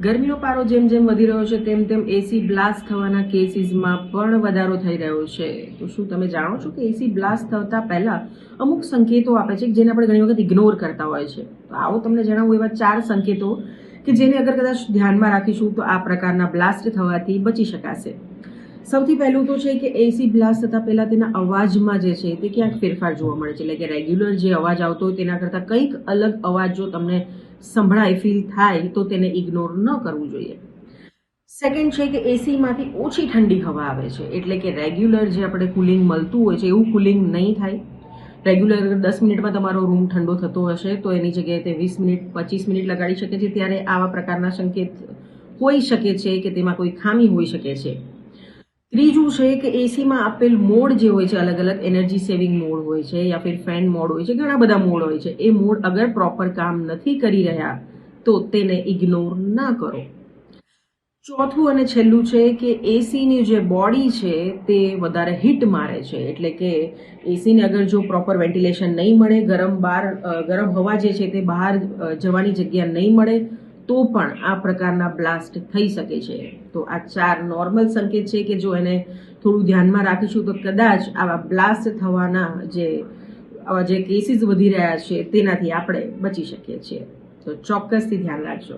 ગરમીનો પારો જેમ જેમ વધી રહ્યો છે, તેમ તેમ એસી બ્લાસ્ટ થવાના કેસીસમાં પણ વધારો થઈ રહ્યો છે. તો શું તમે જાણો છો કે એસી બ્લાસ્ટ થતા પહેલાં અમુક સંકેતો આપે છે જેને આપણે ઘણી વખત ઇગ્નોર કરતા હોય છે? તો આવો તમને જણાવું એવા ચાર સંકેતો કે જેને અગર કદાચ ધ્યાનમાં રાખીશું તો આ પ્રકારના બ્લાસ્ટ થવાથી બચી શકાશે. સૌથી પહેલું તો છે કે એસી બ્લાસ્ટ થતાં પહેલાં તેના અવાજમાં જે છે તે ક્યાંક ફેરફાર જોવા મળે છે. એટલે કે રેગ્યુલર જે અવાજ આવતો હોય તેના કરતાં કંઈક અલગ અવાજ જો તમને સંભળાય ફીલ થાય, તો તેને ઇગ્નોર ન કરવું જોઈએ. સેકન્ડ છે કે એસીમાંથી ઓછી ઠંડી હવા આવે છે. એટલે કે રેગ્યુલર જે આપણે કુલિંગ મળતું હોય છે, એવું કુલિંગ નહીં થાય. રેગ્યુલર દસ મિનિટમાં તમારો રૂમ ઠંડો થતો હશે, તો એની જગ્યાએ તે વીસ મિનિટ, પચીસ મિનિટ લગાડી શકે છે. ત્યારે આવા પ્રકારના સંકેત હોઈ શકે છે કે તેમાં કોઈ ખામી હોઈ શકે છે. ત્રીજું છે કે એસીમાં આપેલ મોડ જે હોય છે, અલગ અલગ એનર્જી સેવિંગ મોડ હોય છે યા ફિર ફેન મોડ હોય છે, ઘણા બધા મોડ હોય છે. એ મોડ અગર પ્રોપર કામ નથી કરી રહ્યા, તો તેને ઇગ્નોર ના કરો. ચોથું અને છેલ્લું છે કે એસીની જે બોડી છે, તે વધારે હીટ મારે છે. એટલે કે એસીને અગર જો પ્રોપર વેન્ટિલેશન નહીં મળે, ગરમ બહાર ગરમ હવા જે છે તે બહાર જવાની જગ્યા નહીં મળે તો પણ આ પ્રકારના બ્લાસ્ટ થઈ શકે છે. તો આ ચાર નોર્મલ સંકેત છે કે જો એને થોડું ધ્યાનમાં રાખીશું તો કદાચ આવા બ્લાસ્ટ થવાના જે, આવા જે કેસીસ વધી રહ્યા છે તેનાથી આપણે બચી શકીએ છીએ. તો ચોક્કસથી ધ્યાન રાખજો.